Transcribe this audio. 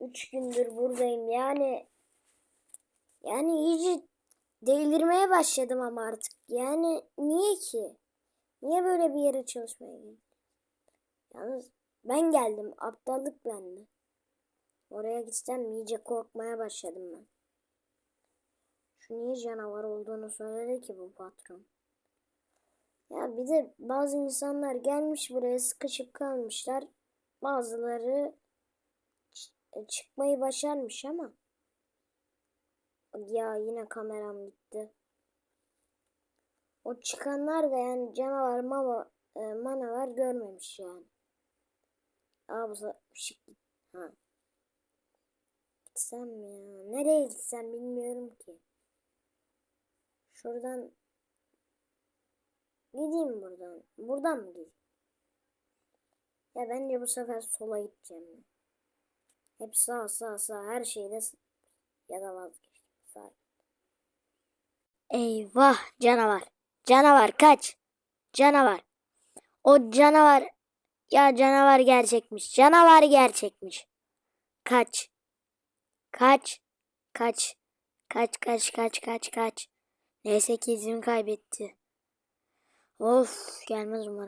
üç gündür buradayım. Yani yani iyice delirmeye başladım ama artık. Yani niye ki? Niye böyle bir yere çalışmaya geldim? Yalnız ben geldim. Aptallık bende. Oraya gitsem iyice korkmaya başladım ben. Şu niye canavar olduğunu söyledi ki bu patron. Ya bir de bazı insanlar gelmiş buraya sıkışıp kalmışlar. Bazıları çıkmayı başarmış ama. Ya yine kameram gitti. O çıkanlar da yani canavar mama, e, manavar görmemiş yani. Aa bu. Ha. Gitsem mi ya? Nereye gitsem bilmiyorum ki. Şuradan gideyim buradan. Buradan mı gideyim? Ya bence bu sefer sola gideceğim. ya. Hep sağ sağ sağ her şeyde ya da vazgeçtim. Sağ. Eyvah canavar. Canavar kaç. Canavar. O canavar ya canavar gerçekmiş. Canavar gerçekmiş. Kaç. Kaç. Kaç. Kaç kaç kaç kaç kaç. Neyse ki izimi kaybetti. Of gelmez umarım.